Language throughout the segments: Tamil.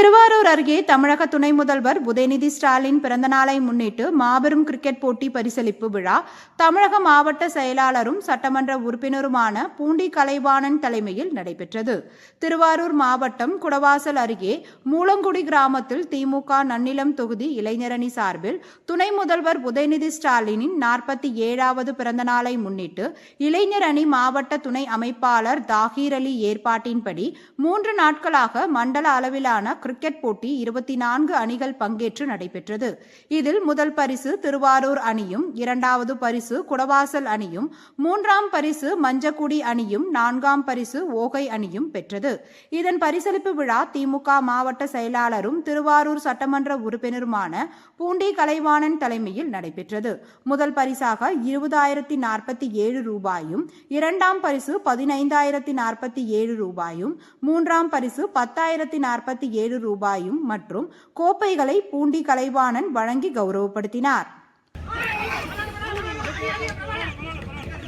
திருவாரூர் அருகே தமிழக துணை முதல்வர் உதயநிதி ஸ்டாலின் பிறந்தநாளை முன்னிட்டு மாபெரும் கிரிக்கெட் போட்டி பரிசளிப்பு விழா. தமிழக மாவட்ட செயலாளரும் சட்டமன்ற உறுப்பினருமான பூண்டி கலைவாணன் தலைமையில் நடைபெற்றது. திருவாரூர் மாவட்டம் குடவாசல் அருகே மூலங்குடி கிராமத்தில் திமுக நன்னிலம் தொகுதி இளைஞரணி சார்பில் துணை முதல்வர் உதயநிதி ஸ்டாலினின் நாற்பத்தி ஏழாவது பிறந்தநாளை முன்னிட்டு இளைஞர் அணி மாவட்ட துணை அமைப்பாளர் தாகீர் அலி ஏற்பாட்டின்படி மூன்று நாட்களாக மண்டல அளவிலான கிரிக்கெட் போட்டி இருபத்தி நான்கு அணிகள் பங்கேற்று நடைபெற்றது. இதில் முதல் பரிசு திருவாரூர் அணியும் இரண்டாவது பரிசு குடவாசல் அணியும் மூன்றாம் பரிசு மஞ்சக்குடி அணியும் நான்காம் பரிசு ஓகை அணியும் பெற்றது. இதன் பரிசளிப்பு விழா திமுக மாவட்ட செயலாளரும் திருவாரூர் சட்டமன்ற உறுப்பினருமான பூண்டி கலைவாணன் தலைமையில் நடைபெற்றது. முதல் பரிசாக இருபதாயிரத்தி நாற்பத்தி ஏழு ரூபாயும் இரண்டாம் பரிசு பதினைந்தாயிரத்தி நாற்பத்தி ஏழு ரூபாயும் மூன்றாம் பரிசு பத்தாயிரத்தி நாற்பத்தி ஏழு ரூபாயும் மற்றும் கோப்பைகளை பூண்டி கலைவாணன் வழங்கி கௌரவப்படுத்தினார்.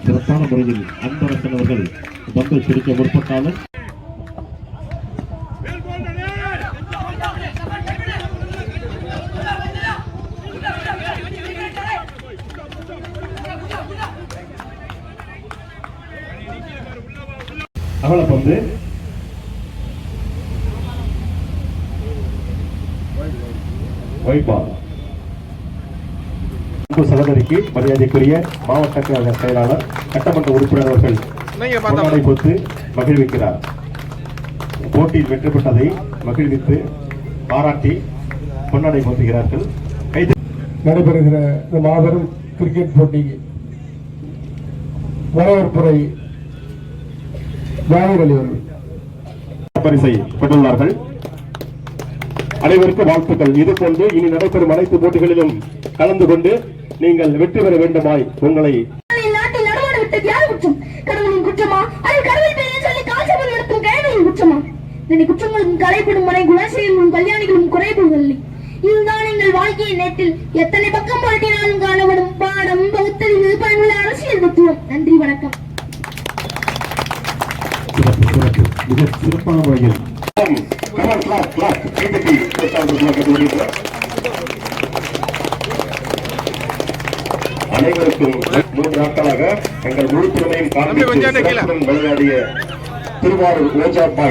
சிறப்பான முறையில் அன்பரசன் அவர்கள் பந்தை பிடிக்க முற்பட்டாலும் பந்து வைபால் அன்பு சகோதரிக்கு மரியாதைக்குரிய மாவட்ட செயலாளர் சட்டமன்ற உறுப்பினர் அவர்கள் மகிழ்விக்கிறார். போட்டியில் வெற்றி பெற்றதை மகிழ்வித்து பாராட்டி பொன்னாடை போத்துகிறார்கள். கைது நடைபெறுகிற இந்த மாபெரும் கிரிக்கெட் போட்டிக்கு வரவேற்புரை அவர்கள். பரிசை பெற்றுள்ளார்கள். அனைவருக்கும் வாழ்த்துக்கள். இது போன்று இனி நடைபெறும் அனைத்து போட்டிகளிலும் கலந்து கொண்டு நீங்கள் வெற்றி பெற வேண்டுமாய் உங்களை குற்றங்களும் கலைப்படும் வரை குணசீலும் கல்யாணிகளும் குறைபடுவதில்லை இதுதான் எங்கள் வாழ்க்கையின் நேற்றில் எத்தனை பக்கம் புரட்டினாலும் காணப்படும் பாடம் பகுத்தறிவு பயனுள்ள அரசியல் தத்துவம் நன்றி வணக்கம். மிக சிறப்பான முறையில் அனைவருக்கும் மூன்று நாட்களாக எங்கள் முழு திறமையும் காண்பித்து விளையாடிய திருவாரூர் ஓஜா பாய்.